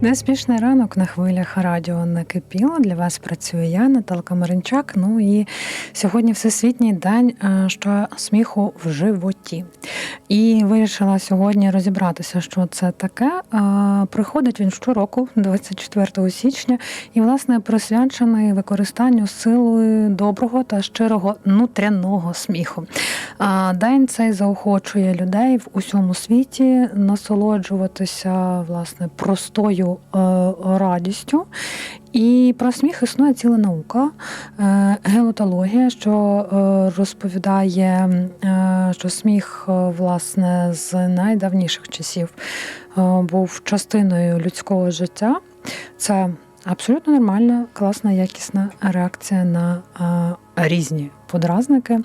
Неспішний ранок на хвилях радіо накипіло. Для вас працює я, Наталка Маринчак. Ну і сьогодні Всесвітній день е, що сміху в животі. І вирішила сьогодні розібратися, що це таке. Е, Приходить він щороку, 24 січня, і власне присвячений використанню сили доброго та щирого внутряного сміху. День цей заохочує людей в усьому світі насолоджуватися власне простою е, радістю. І про сміх існує ціла наука, е, геотологія, що е, розповідає, що сміх власне з найдавніших часів був частиною людського життя. Це абсолютно нормальна, класна, якісна реакція на різні подразники.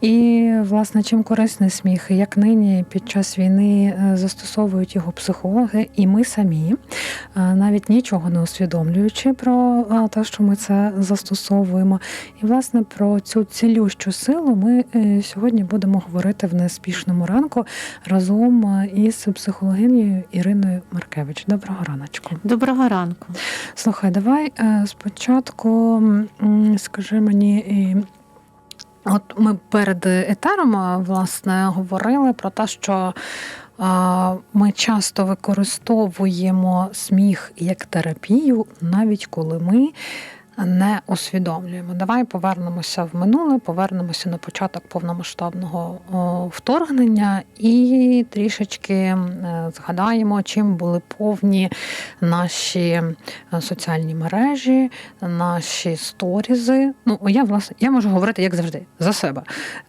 І, власне, чим корисний сміх, як нині під час війни е, застосовують його психологи, і ми самі, е, навіть нічого не усвідомлюючи про е, те, що ми це застосовуємо. І, власне, про цю цілющу силу ми сьогодні будемо говорити в неспішному ранку разом із психологинею Іриною Маркевич. Доброго раночку. Доброго ранку. Слухай, давай спочатку скажи мені. От ми перед етером е, власне говорили про те, що е, ми часто використовуємо сміх як терапію, навіть коли ми не усвідомлюємо. Давай повернемося в минуле, повернемося на початок повномасштабного вторгнення і трішечки е, згадаємо, чим були повні наші е, соціальні мережі, наші сторізи. Ну, я власне я можу говорити як завжди за себе.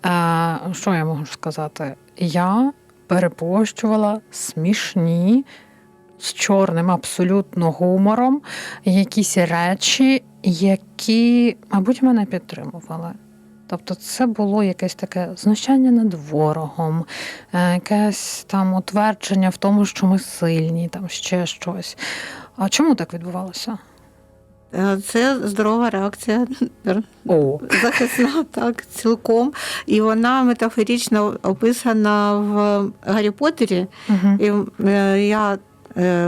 Е, Що я можу сказати? Я перепощувала смішні. З чорним абсолютно гумором, якісь речі, які, мабуть, мене підтримували. Тобто це було якесь таке знущання над ворогом, е, якесь там утвердження в тому, що ми сильні, там ще щось. А чому так відбувалося? Е, Це здорова реакція О, захисна, так, цілком. І вона метафорично описана в Гаррі Поттері. угу. І е, я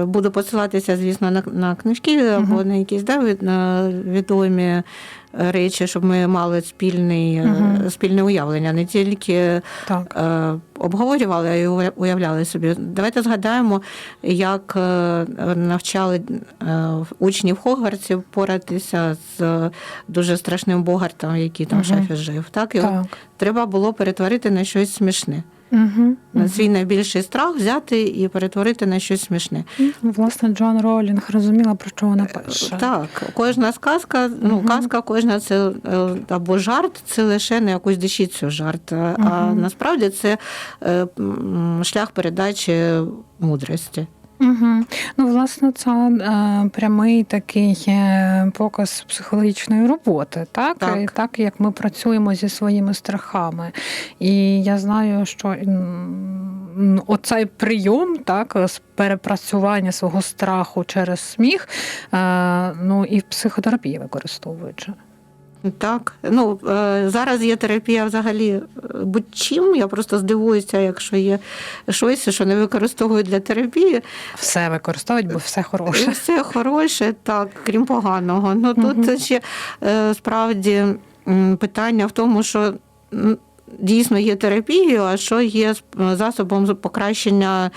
буду посилатися, звісно, на, на книжки або Мгм. на якісь да, від- на відомі речі, щоб ми мали спільний, е, Мгм. спільне уявлення, не тільки так. е, обговорювали, а й уя- уявляли собі. Давайте згадаємо, як е, навчали е, учнів Хогвартсів поратися з дуже страшним богартом, який там в шафі жив. Так, і Так. треба було перетворити на щось смішне. Угу. На свій найбільший страх взяти і перетворити на щось смішне. Власне, Джон Ролінг розуміла, про що вона пише. Так, кожна сказка, ну казка, кожна це е, або жарт, це лише на якусь дещицю жарт. А а насправді це е, шлях передачі мудрості. Угу. Ну, власне, це е, прямий такий е, показ психологічної роботи, так? Так. І так як ми працюємо зі своїми страхами. І я знаю, що оцей прийом, так, з перепрацювання свого страху через сміх, е, ну і в психотерапії використовують. Так, ну е, зараз є терапія взагалі е, будь-чим. Я просто здивуюся, якщо є щось, що не використовують для терапії. Все використовують, бо все хороше. все хороше, так, крім поганого. Ну тут Мгм. ще е, справді питання в тому, що дійсно є терапією, а що є засобом покращення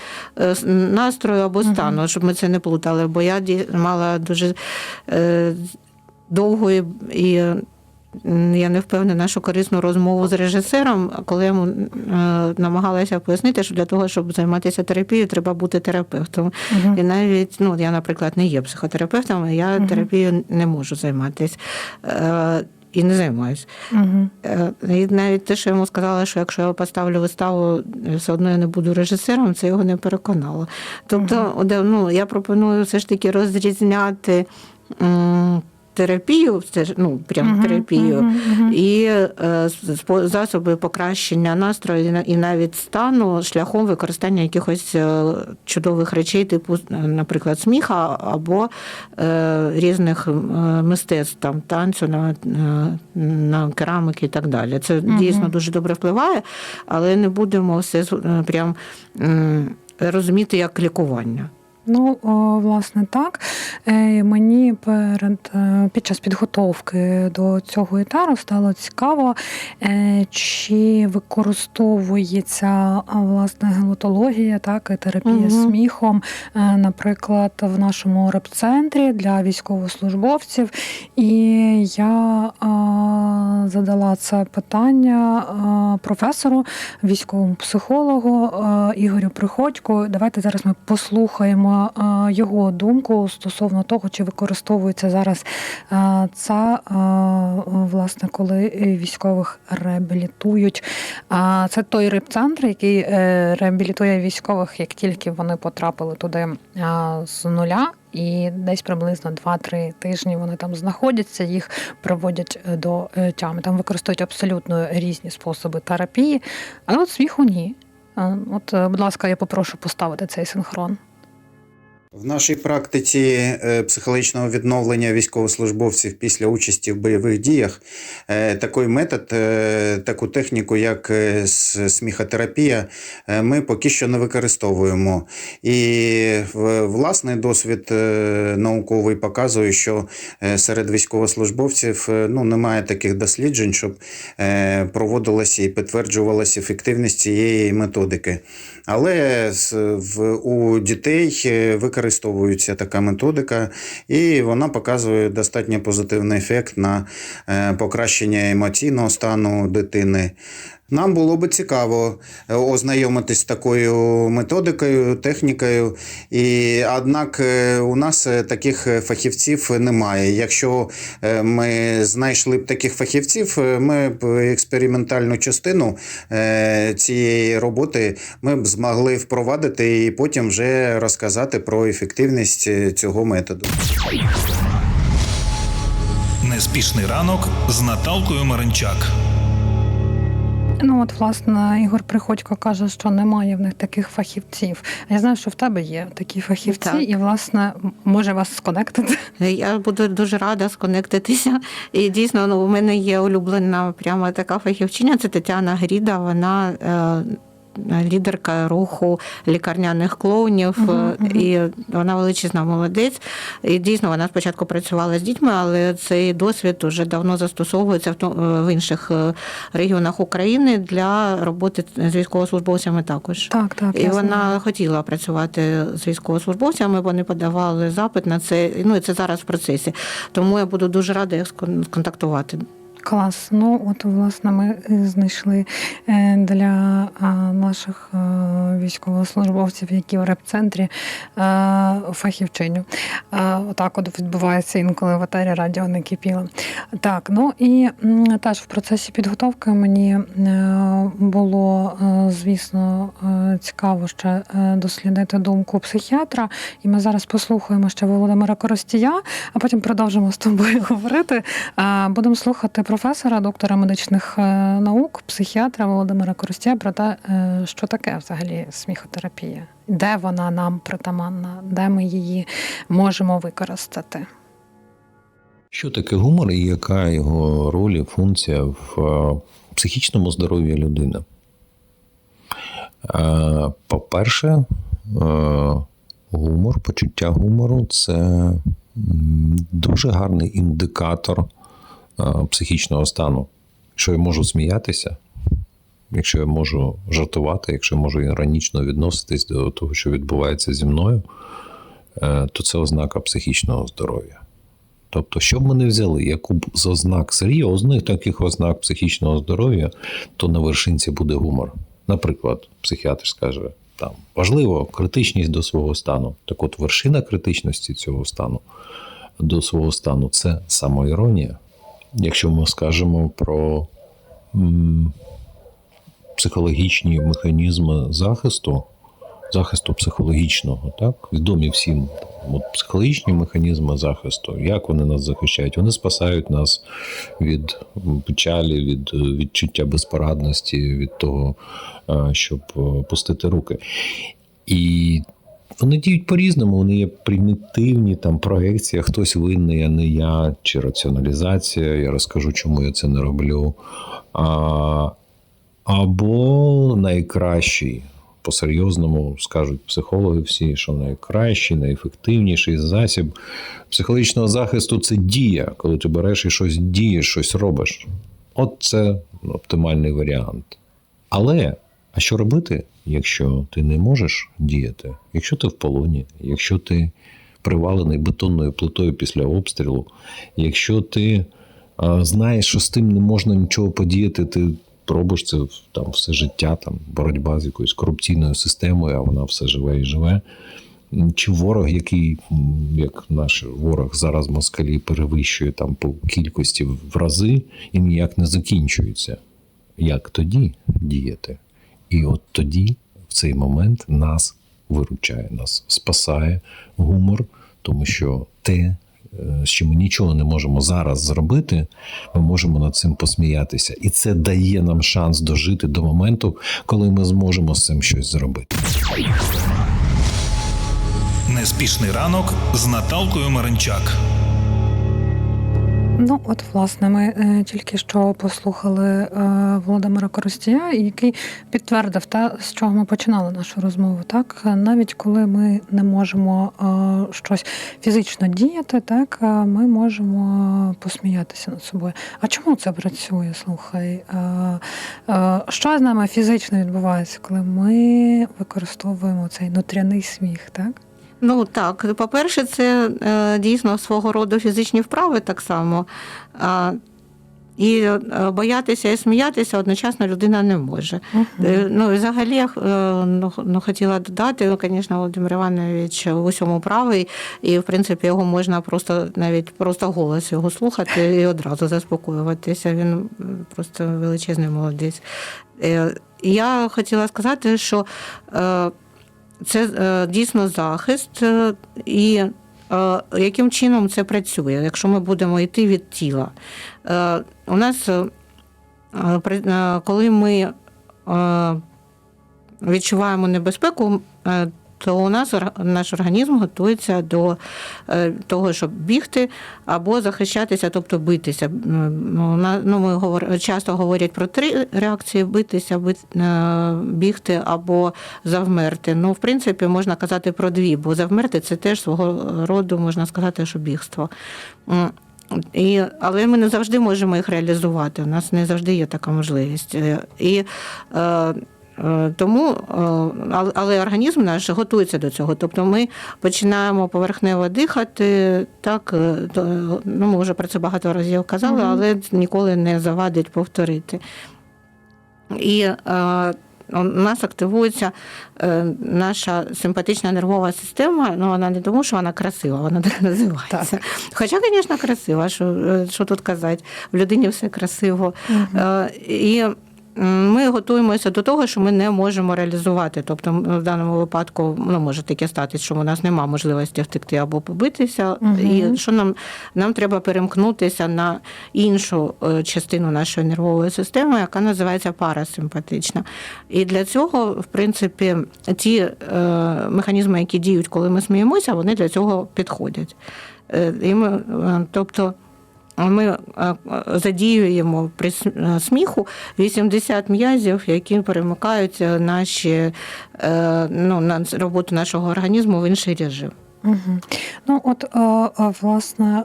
настрою або стану, щоб ми це не плутали. Бо я мала дуже довгу і. Я не впевнена, що корисну розмову з режисером, коли я йому е, намагалася пояснити, що для того, щоб займатися терапією, треба бути терапевтом. Мгм. І навіть ну я, наприклад, не є психотерапевтом, я Мгм. терапією не можу займатися. Е, і не займаюся. Мгм. Е, І навіть те, що я йому сказала, що якщо я поставлю виставу, все одно я не буду режисером, це його не переконало. Тобто, де, ну, я пропоную все ж таки розрізняти терапію, це ж ну прям Мгм, терапію, мгм. і е, засоби покращення настрою і навіть стану шляхом використання якихось е, чудових речей, типу, е, наприклад, сміха або е, різних е, мистецтв, там танцю на, на, керамики і так далі. Це Мгм. дійсно дуже добре впливає, але не будемо все прям розуміти як лікування. Ну, о, власне, так. Е, Мені перед е, під час підготовки до цього етару стало цікаво, е, чи використовується власне гелотологія, так, і терапія Мгм. сміхом, е, наприклад, в нашому реп-центрі для військовослужбовців. І я задала це питання професору, військовому психологу Ігорю Приходьку. Давайте зараз ми послухаємо його думку стосовно того, чи використовується зараз ця власне, коли військових реабілітують. А це той реп-центр, який е, реабілітує військових, як тільки вони потрапили туди з нуля. І десь приблизно 2-3 тижні вони там знаходяться, їх приводять е, до е, тями. Там використовують абсолютно різні способи терапії, але от сміху ні. От, будь ласка, я попрошу поставити цей синхрон. В нашій практиці е, психологічного відновлення військовослужбовців після участі в бойових діях е, такий метод, е, таку техніку, як сміхотерапія, ми поки що не використовуємо. І власний досвід науковий показує, що серед військовослужбовців ну, немає таких досліджень, щоб проводилася і підтверджувалася ефективність цієї методики. Але у дітей е, використовується така методика, і вона показує достатньо позитивний ефект на е, покращення емоційного стану дитини. Нам було би цікаво е, ознайомитись з такою методикою, технікою. І, однак е, у нас е, таких фахівців немає. Якщо ми знайшли б таких фахівців, ми б експериментальну частину цієї роботи ми б змогли впровадити і потім вже розказати про ефективність цього методу. Неспішний ранок з Наталкою Маринчак. Ну от власне Ігор Приходько каже, що немає в них таких фахівців. Я знаю, що в тебе є такі фахівці, Так. і власне може вас сконектити. Я буду дуже рада сконектитися. І дійсно, ну, у мене є улюблена прямо така фахівчиня. Це Тетяна Гріда. Вона е, лідерка руху лікарняних клоунів, е, і вона величезна молодець. І дійсно вона спочатку працювала з дітьми, але цей досвід уже давно застосовується в е, в інших е, регіонах України для роботи з військовослужбовцями також. Так, так. І я вона знаю. хотіла працювати з військовослужбовцями, вони подавали запит на це. Ну і це зараз в процесі. Тому я буду дуже рада їх сконтактувати. Клас. Ну, от, власне, ми е, знайшли е, для наших е, військовослужбовців, які в реп-центрі, фахівчиню. Отак от відбувається інколи в етері радіо не кипіло. Так, ну і теж в процесі підготовки мені було, звісно, цікаво ще дослідити думку психіатра. І ми зараз послухаємо ще Володимира Коростія, а потім продовжимо з тобою говорити. Будемо слухати професора, доктора медичних е, наук, психіатра Володимира Коростія про те, е, що таке взагалі сміхотерапія, де вона нам притаманна, де ми її можемо використати. Що таке гумор і яка його роль і функція в е, психічному здоров'ї людини? По-перше, гумор, почуття гумору це дуже гарний індикатор психічного стану. Якщо я можу сміятися, якщо я можу жартувати, якщо я можу іронічно відноситись до того, що відбувається зі мною, е, то це ознака психічного здоров'я. Тобто, що б ми не взяли, яку б з ознак серйозних таких ознак психічного здоров'я, то на вершинці буде гумор. Наприклад, психіатр скаже, там важливо критичність до свого стану. Так от вершина критичності цього стану до свого стану це самоіронія. Якщо ми скажемо про психологічні механізми захисту, захисту психологічного, так, відомі всім От психологічні механізми захисту, як вони нас захищають? Вони спасають нас від печалі, від е, відчуття безпорадності, від того, е, щоб е, пустити руки. І вони діють по-різному, вони є примітивні, там проекція, хтось винний, а не я, чи раціоналізація. Я розкажу, чому я це не роблю. А, або найкращий. По-серйозному скажуть психологи всі, що найкращий, найефективніший засіб психологічного захисту це дія, коли ти береш і щось дієш, щось робиш. От це оптимальний варіант. Але а що робити, якщо ти не можеш діяти? Якщо ти в полоні, якщо ти привалений бетонною плитою після обстрілу, якщо ти а, знаєш, що з тим не можна нічого подіяти, ти робиш це там все життя, там боротьба з якоюсь корупційною системою, а вона все живе і живе. Чи ворог, який, як наш ворог зараз москалі перевищує там по кількості в рази і ніяк не закінчується. Як тоді діяти? І от тоді, в цей момент, нас виручає, нас спасає гумор, тому що те, е, з чим ми нічого не можемо зараз зробити, ми можемо над цим посміятися. І це дає нам шанс дожити до моменту, коли ми зможемо з цим щось зробити. Неспішний ранок з Наталкою Маринчак. Ну, от, власне, ми е, тільки що послухали е, Володимира Коростія, який підтвердив те, з чого ми починали нашу розмову. Так, навіть коли ми не можемо е, щось фізично діяти, так ми можемо посміятися над собою. А чому це працює? Слухай, що з нами фізично відбувається, коли ми використовуємо цей нутряний сміх, так? Ну так, по-перше, це е, дійсно свого роду фізичні вправи так само. І е, боятися і сміятися одночасно людина не може. Е, Ну, взагалі, я ну, ну, хотіла додати, ну, звісно, Володимир Іванович в усьому правий, і в принципі його можна просто навіть просто голос його слухати і одразу заспокоюватися. Він просто величезний молодець. Я хотіла сказати, що це е, дійсно захист, е, і е, яким чином це працює, якщо ми будемо йти від тіла. У нас, коли ми відчуваємо небезпеку, то у нас наш організм готується до е, того, щоб бігти або захищатися, тобто битися. Ну, ну, ми часто говорять про три реакції: битися, бит- е, бігти або завмерти. Ну, в принципі, можна казати про дві, бо завмерти це теж свого роду, можна сказати, що бігство. І, але ми не завжди можемо їх реалізувати. У нас не завжди є така можливість. Е, І Е, Тому, е, але- організм наш готується до цього. Тобто ми починаємо поверхнево дихати, так, е, ну, ми вже про це багато разів казали, але ніколи не завадить повторити. І е, у нас активується е, наша симпатична нервова система. Ну, вона не тому, що вона красива, вона так називається. Хоча, звісно, красива, що, е, що тут казати, в людині все красиво. Е, І ми готуємося до того, що ми не можемо реалізувати. Тобто, в даному випадку ну, може таке статись, що у нас немає можливості втекти або побитися. Мгм. І що нам, нам треба перемкнутися на іншу е, частину нашої нервової системи, яка називається парасимпатична. І для цього, в принципі, ті е, механізми, які діють, коли ми сміємося, вони для цього підходять. Е, І ми, е, тобто, ми е, е, задіюємо при е, сміху 80 м'язів, які перемикають е, наші, ну, на роботу нашого організму в інший режим. Угу. Ну, от, власне,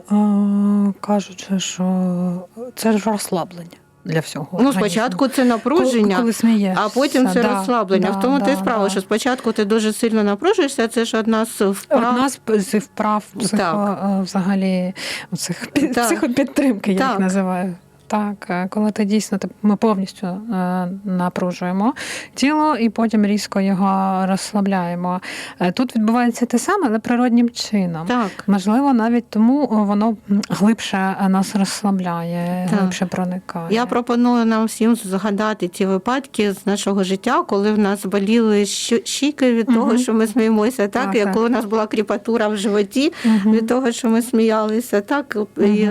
кажучи, що це ж розслаблення для всього. Ну, організму. спочатку це напруження. коли смієшся, А потім це да, розслаблення. да, в тому да, ти справа, да. що спочатку ти дуже сильно напружуєшся, це ж одна з вправ. Одна з вправ психо, Так. е, взагалі цих Так. психопідтримки, я Так. їх називаю. Так, е, коли ти дійсно ми повністю е, напружуємо тіло і потім різко його розслабляємо. Е, Тут відбувається те саме, але природнім чином. Так. Можливо, навіть тому воно глибше нас розслабляє, Так. глибше проникає. Я пропоную нам всім згадати ті випадки з нашого життя, коли в нас боліли щіки від того, Мгм. що ми сміємося, так, Так, і так. коли у нас була кріпатура в животі Мгм. від того, що ми сміялися, так і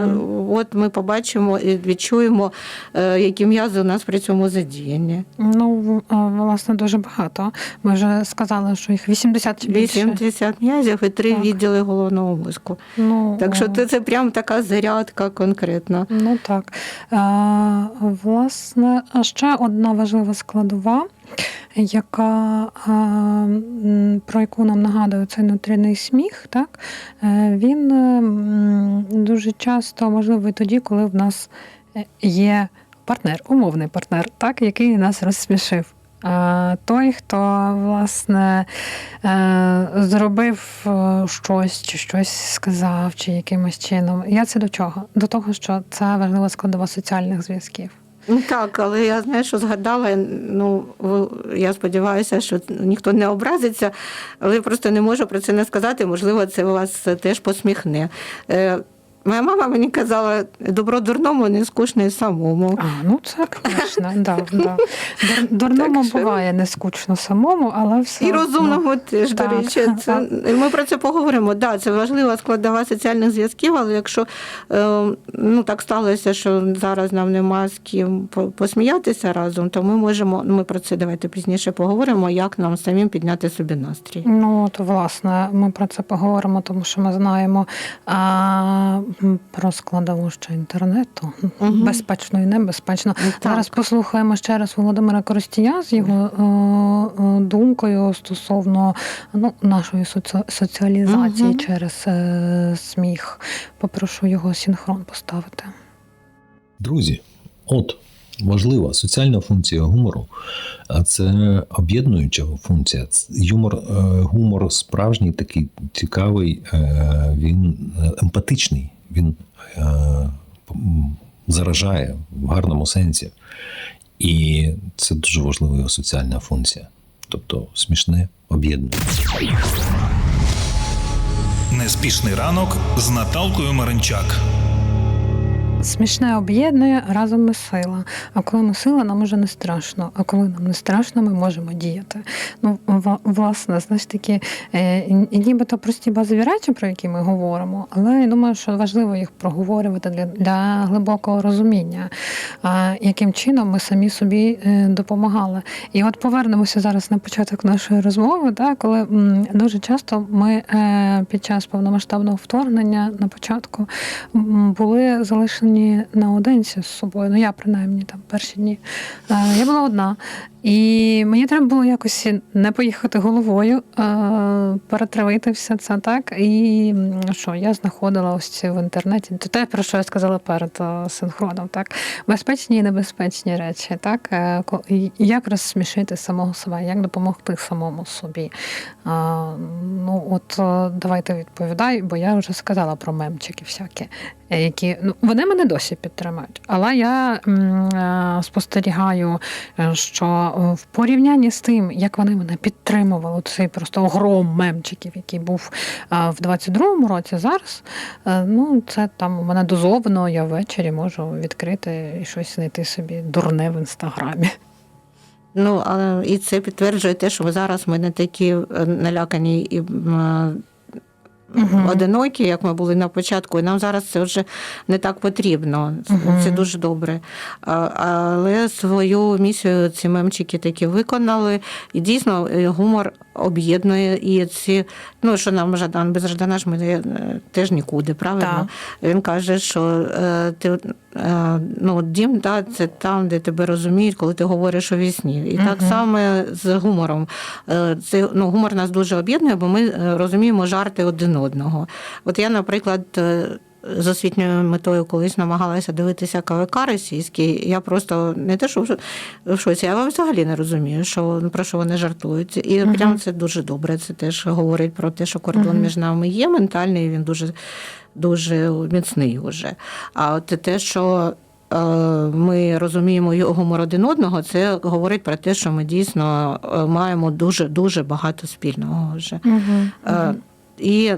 от ми побачимо і відчуємо, е, які м'язи у нас при цьому задіяні. Ну, власне, дуже багато. Ми вже сказали, що їх 80 чи більше. 80 м'язів і три відділи головного мозку. Ну, Так що це, це прям така зарядка конкретна. Ну так. Е, власне, а ще одна важлива складова, яка, е, про яку нам нагадує цей внутрішній сміх, так? Е, він е, дуже часто можливий тоді, коли в нас е, є партнер, умовний партнер, так, який нас розсмішив. Той, хто власне е, зробив е, щось, чи щось сказав, чи якимось чином. Я це до чого? До того, що це важлива складова соціальних зв'язків. Ну так, але я знаю, що згадала. Ну я сподіваюся, що ніхто не образиться, але просто не можу про це не сказати. Можливо, це вас теж посміхне. Моя мама мені казала, добро дурному не скучне й самому. А, ну це звісно, да, да. Дурному Так що- буває не скучно самому, але все І одно. розумному теж, до речі, це, ми про це поговоримо. Да, це важлива складова соціальних зв'язків, але якщо е, ну, так сталося, що зараз нам нема з ким по- посміятися разом, то ми можемо, ну, ми про це давайте пізніше поговоримо, як нам самим підняти собі настрій. Ну, от, власне, ми про це поговоримо, тому що ми знаємо а, про складову ще інтернету. Мгм. Безпечно і небезпечно. Так. Зараз послухаємо ще раз Володимира Коростія з його е, е, думкою стосовно ну, нашої соці- соціалізації Мгм. через е, сміх. Попрошу його синхрон поставити. Друзі, от важлива соціальна функція гумору, а це об'єднуюча функція. Юмор, е, гумор справжній, такий цікавий, е, він емпатичний, він е, заражає в гарному сенсі. І це дуже важлива його соціальна функція. Тобто смішне об'єднання. Неспішний ранок з Наталкою Маринчак. Смішне об'єднує разом ми сила. А коли ми сила, нам уже не страшно. А коли нам не страшно, ми можемо діяти. Ну, власне, знаєш такі е, нібито прості базові речі, про які ми говоримо, але я думаю, що важливо їх проговорювати для, для глибокого розуміння, а, яким чином ми самі собі е, допомагали. І от повернемося зараз на початок нашої розмови, да, коли дуже часто ми е, під час повномасштабного вторгнення на початку були залишені наодинці з собою. Ну я принаймні там перші дні. Е, Я була одна. І мені треба було якось не поїхати головою, е, перетравити все це так. І що я знаходила ось це в інтернеті. То те, про що я сказала перед е, синхроном, так безпечні і небезпечні речі, так Е, як розсмішити самого себе, як допомогти самому собі. Ну от давайте відповідай, бо я вже сказала про мемчики всякі, які ну вони мене досі підтримують. Але я м, спостерігаю, що в порівнянні з тим, як вони мене підтримували, цей просто огром мемчиків, який був е, в 22-му році, зараз е, ну це там у мене дозовано, я ввечері можу відкрити і щось знайти собі дурне в інстаграмі. Ну, але і це підтверджує те, що зараз ми не такі е, налякані і Мгм. одинокі, як ми були на початку, і нам зараз це вже не так потрібно. Це- Це дуже добре. Але свою місію ці мемчики таки виконали. І дійсно е, гумор об'єднує і ці, ну що нам Жадан, без Жадана ж ми е, теж нікуди, правильно? Він каже, що е, ти е, ну, дім, да, це там, де тебе розуміють, коли ти говориш у вісні. І так Мгм. само з гумором. Це, ну, гумор нас дуже об'єднує, бо ми розуміємо жарти один одного. От я, наприклад, е, з освітньою метою колись намагалася дивитися КВК російський. Я просто не те, що в- шоці, я взагалі не розумію, що про що вони жартують. І Мгм. прямо це дуже добре. Це теж говорить про те, що кордон Мгм. між нами є ментальний, він дуже, дуже міцний уже. А от те, що е, ми розуміємо його гумор один одного, це говорить про те, що ми дійсно е, маємо дуже дуже багато спільного вже. Е, І,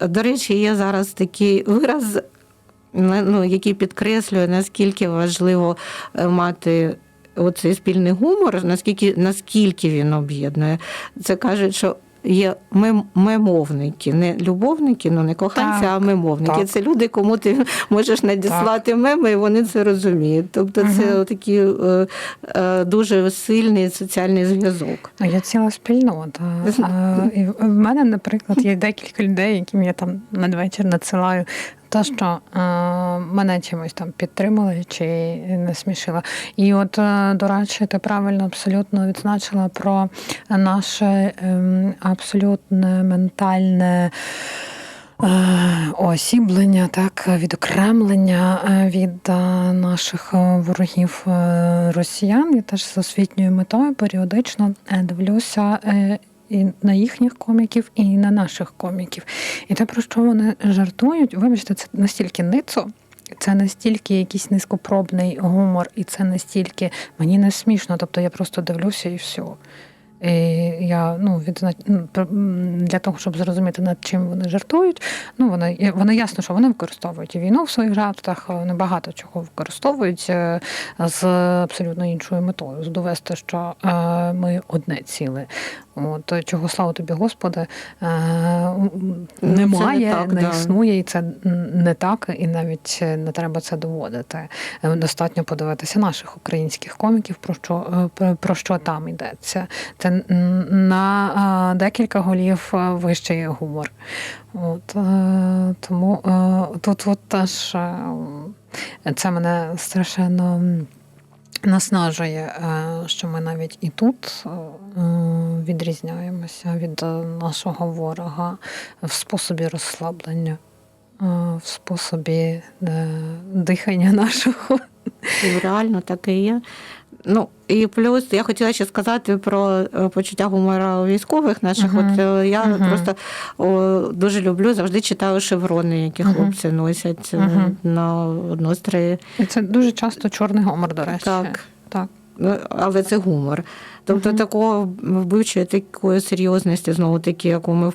до речі, є зараз такий вираз, ну, який підкреслює, наскільки важливо е, мати. Оцей спільний гумор, наскільки, наскільки він об'єднує. Це кажуть, що є мем, мемовники, не любовники, ну не коханці, Так, а мемовники. так. Це люди, кому ти можеш надіслати меми, і вони це розуміють. Тобто це такий е, е, дуже сильний соціальний зв'язок. А Є ціла спільнота. А, І в мене, наприклад, є декілька людей, яким я там надвечір надсилаю. Те, що е, мене чимось там підтримали чи не смішила. І от, е, до речі, ти правильно абсолютно відзначила про наше ем, абсолютне ментальне. е, Осіблення, так, відокремлення від наших ворогів росіян. Я теж з освітньою метою періодично дивлюся і на їхніх коміків, і на наших коміків. І те, про що вони жартують, вибачте, це настільки ницо. Це настільки якийсь низькопробний гумор, і це настільки мені не смішно. Тобто я просто дивлюся і все. Я ну, відзнач... для того, щоб зрозуміти, над чим вони жартують. Ну, вони, воно ясно, що вони використовують і війну в своїх жартах, вони багато чого використовують е, з абсолютно іншою метою. з Довести, що е, ми одне ціле. От, е, чого слава тобі, Господи, е, Ну, немає, не так, не да. існує, і це не так, і навіть не треба це доводити. Е, Достатньо подивитися наших українських коміків, про що, е, про, про що там йдеться. Це на е, декілька голів е, вище є гумор. От, е, тому тут от теж це мене страшенно. Наснажує, що ми навіть і тут відрізняємося від нашого ворога в способі розслаблення, в способі дихання нашого. І реально так і є. Ну і плюс я хотіла ще сказати про е, почуття гумора військових наших. Мгм. От е, я Мгм. просто о, дуже люблю, завжди читаю шеврони, які Мгм. хлопці носять е, Мгм. на однострої. Це дуже часто чорний гумор, до речі. Так. так. Але це гумор. Тобто Мгм. такого вбивчої такої серйозності, знову таки, яку ми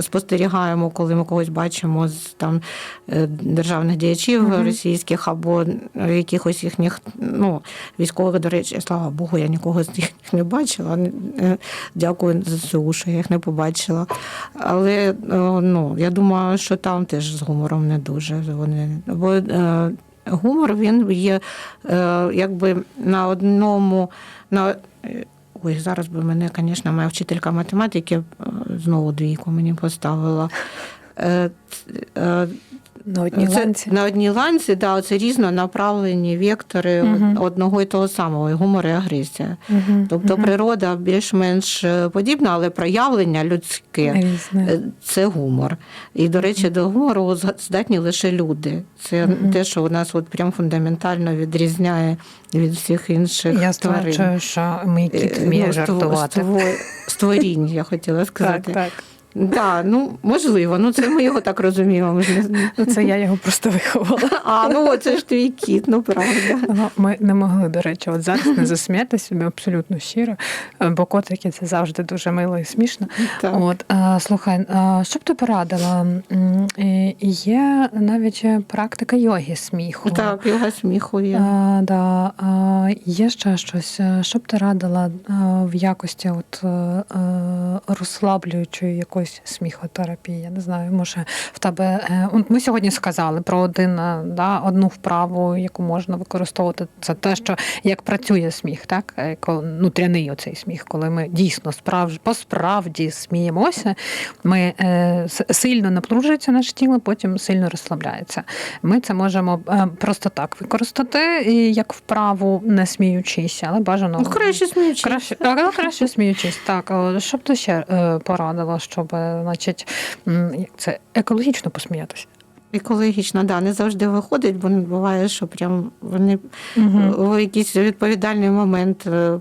спостерігаємо, коли ми когось бачимо з там е, державних діячів Мгм. російських або е, якихось їхніх ну, військових, до речі, слава Богу, я нікого з них не бачила. Е, Дякую ЗСУ, що я їх не побачила. Але ну, я думаю, що там теж з гумором не дуже. Вони, бо гумор він є якби на одному. На, Ой, зараз би мене, звісно, моя вчителька математики е, знову двійку мені поставила. На одній це, ланці. На одній ланці, да, це різнонаправлені вектори Мгм. одного і того самого, і гумор і агресія. Мгм, Тобто мгм. природа більш-менш е, подібна, але проявлення людське Різне. Е, Це гумор. І, до речі, до гумору здатні лише люди. Це Мгм. те, що у нас от прям фундаментально відрізняє від всіх інших Я тварин. стверджую, що мій кіт Е, вміє ну, жартувати. ство- Створінь, я хотіла Так, сказати. так. Да, ну можливо, ну це ми його так розуміємо. Ми ж не- Ну, це я його просто виховала. А, ну це ж твій кіт, ну правда. Ну, Ми не могли, до речі, от зараз не засміятися собі абсолютно щиро, е, бо котики це завжди дуже мило і смішно. Так. От е, слухай, е, що б ти порадила? М, е, Є навіть практика йоги сміху. Так, йога сміху є. А, да. а, є ще щось, е, що б ти радила е, в якості от, е, е, розслаблюючої якоїсь сміхотерапії? Я не знаю, може в тебе. е, Ми сьогодні сказали про один, е, да, одну вправу, яку можна використовувати. Це те, що як працює сміх, так? Е, Внутряний оцей сміх, коли ми дійсно справж... по-справді сміємося, ми сильно напружується наше тіло, потім сильно розслабляється. Ми це можемо просто так використати, як вправу, не сміючись, але бажано. Ну, краще сміючись. Краще, краще сміючись, так. А Що б ти ще порадила, щоб, е, значить, це екологічно посміятися? Екологічно, да, не завжди виходить, бо не буває, що прям вони Мгм. в якийсь відповідальний момент е,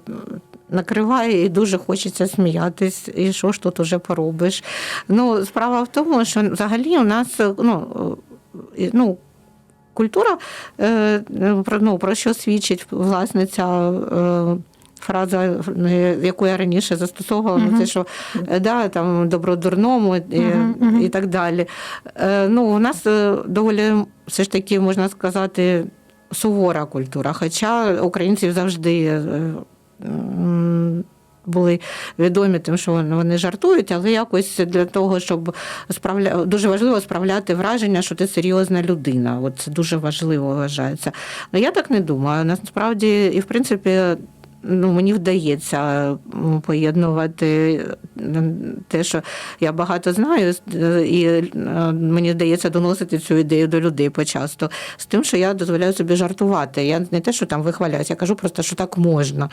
накриває і дуже хочеться сміятись. І що ж тут уже поробиш? Ну, справа в тому, що взагалі у нас е, ну, ну, культура, ну, про що свідчить власне ця. Е, Фраза, е, яку я раніше застосовувала, ну, це що е, да, там добродурному і, Мгм, мгм. і так далі. Е, Ну, у нас е, доволі все ж таки, можна сказати, сувора культура. Хоча українці завжди е, були відомі тим, що вони жартують, але якось для того, щоб справля... дуже важливо справляти враження, що ти серйозна людина. От це дуже важливо вважається. Ну я так не думаю. Насправді, і в принципі. Ну, мені вдається поєднувати те, що я багато знаю, е, і е, мені вдається доносити цю ідею до людей почасто, з тим, що я дозволяю собі жартувати. Я не те, що там вихваляюся, я кажу просто, що так можна.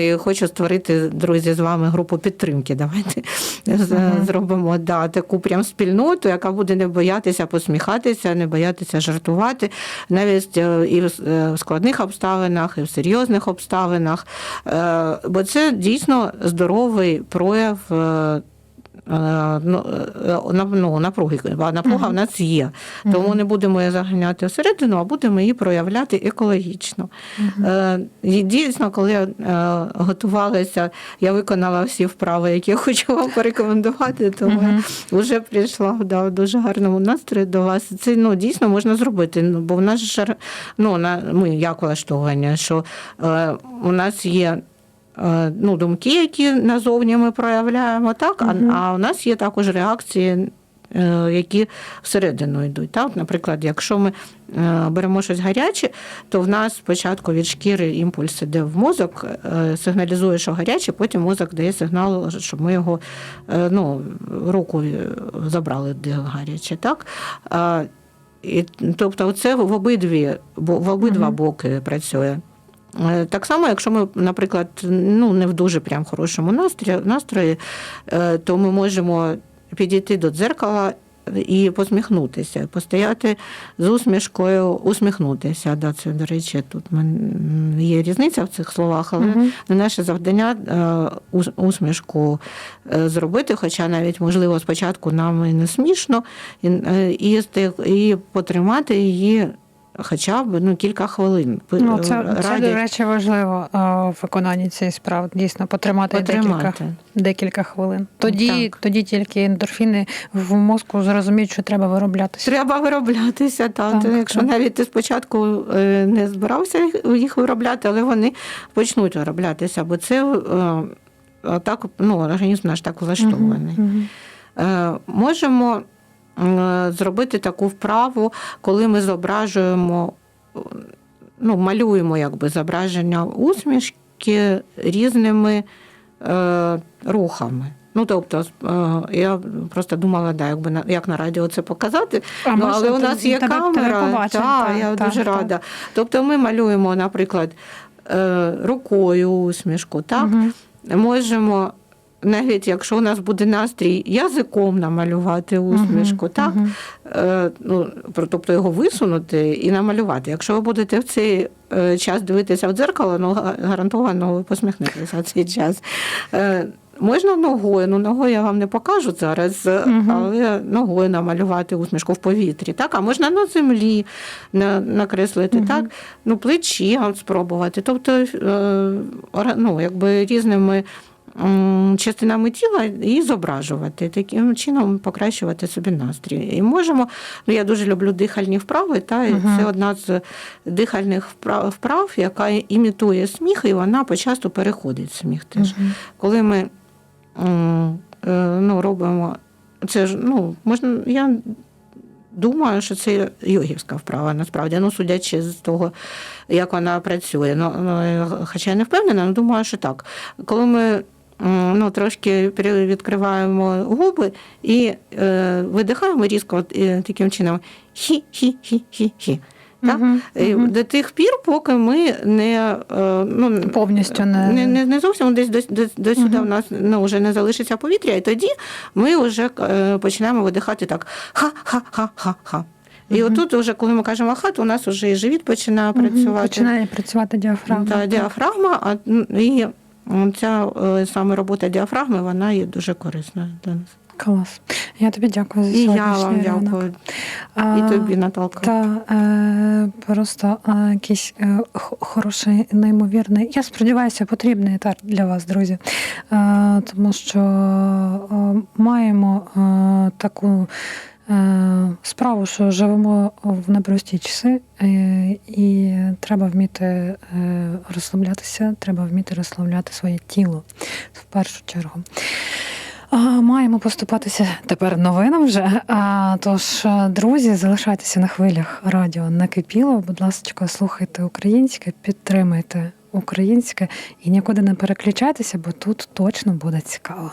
І хочу створити, друзі, з вами групу підтримки. Давайте з- зробимо да, таку прям спільноту, яка буде не боятися посміхатися, не боятися жартувати, навіть е, і е, в складних обставинах, і в серйозних обставинах. Е, Бо це дійсно здоровий прояв. Е, Ну, е, ну, напруги, напруга в нас є. Тому не будемо її заганяти всередину, а будемо її проявляти екологічно. Е, І дійсно, коли я готувалася, я виконала всі вправи, які я хочу вам порекомендувати, тому я вже прийшла да, в дуже гарному настрої до вас. Це ну, дійсно можна зробити. Ну, бо в нас ж ну, на, ми як влаштовані, що у нас є. Е, Ну, думки, які назовні ми проявляємо, так, а, а у нас є також реакції, е, які всередину йдуть. Так? Наприклад, якщо ми е, беремо щось гаряче, то в нас спочатку від шкіри імпульс іде в мозок, сигналізує, що гаряче, потім мозок дає сигнал, щоб ми його ну, руку забрали, де гаряче. Так? І, тобто, це в обидві, в обидва боки працює. Е, Так само, якщо ми, наприклад, ну не в дуже прям хорошому настрої, настрої, е, то ми можемо підійти до дзеркала і посміхнутися, постояти з усмішкою, усміхнутися. Да, це, до речі, тут є різниця в цих словах, але Мгм. не наше завдання е, ус- усмішку зробити, хоча навіть, можливо, спочатку нам і не смішно, і, і, і потримати її. Хоча б ну, кілька хвилин. Ну, це, це до речі, важливо е, в виконанні цієї справи. Дійсно, потримати, потримати. Декілька, декілька хвилин. Тоді, Так. тоді тільки ендорфіни в мозку зрозуміють, що треба вироблятися. Треба вироблятися, та, Так, то якщо так. навіть ти спочатку е, не збирався їх- виробляти, але вони почнуть вироблятися, бо це е, так, ну, організм наш так влаштований. Мгм. Е, Можемо е, зробити таку вправу, коли ми зображуємо, е, ну, малюємо якби зображення усмішки різними е, рухами. Ну, тобто, е, я просто думала, да, якби на як на радіо це показати. А ну, але у нас є камера. та, так, я так, дуже так. рада. Тобто ми малюємо, наприклад, е, рукою усмішку, так? Мгм. Можемо. Навіть якщо у нас буде настрій язиком намалювати усмішку, Мгм, так? мгм. Е, ну, тобто його висунути і намалювати. Якщо ви будете в цей е, час дивитися в дзеркало, ну гарантовано ви посміхнетеся в цей час. Е, Можна ногою, ну ногою я вам не покажу зараз, Мгм. але ногою намалювати усмішку в повітрі. Так? А можна на землі на, накреслити, так? Ну, плечі спробувати. Тобто, ну, якби різними частинами тіла і зображувати, таким чином покращувати собі настрій. І можемо, ну я дуже люблю дихальні вправи, та і Мгм. це одна з дихальних вправ, вправ, яка імітує сміх, і вона почасто переходить в сміх теж. Мгм. Коли ми е, ну, робимо це ж, ну, можна, я думаю, що це йогівська вправа, насправді, ну, судячи з того, як вона працює. Ну, ну, хоча я не впевнена, але думаю, що так. Коли ми ну, трошки відкриваємо губи і е, видихаємо різко от, е, таким чином хі-хі-хі-хі-хі. Так? Мгм, мгм. До тих пір, поки ми не, е, ну, Повністю не- не, не, не зовсім десь до, до, до сюди Мгм. в нас ну, вже не залишиться повітря, і тоді ми вже е, починаємо видихати так ха-ха-ха-ха-ха. І отут, вже, коли ми кажемо ха, то у нас вже і живіт починає Мгм. працювати. Починає працювати діафрагма. Та, діафрагма, а м, і ця е, саме робота діафрагми вона є дуже корисною для нас. Клас. Я тобі дякую за І я вам ранок. дякую. А, І тобі, Наталка. Та е, просто е, якийсь е, хороший, неймовірний. Я сподіваюся, потрібний етап для вас, друзі. Е, тому що е, маємо е, таку. Е, Справу, що живемо в непрості часи, е, і треба вміти е, розслаблятися, треба вміти розслабляти своє тіло в першу чергу. Маємо поступатися тепер новинам вже. Тож, друзі, залишайтеся на хвилях радіо накипіло. Будь ласка, слухайте українське, підтримайте українське і нікуди не переключайтеся, бо тут точно буде цікаво.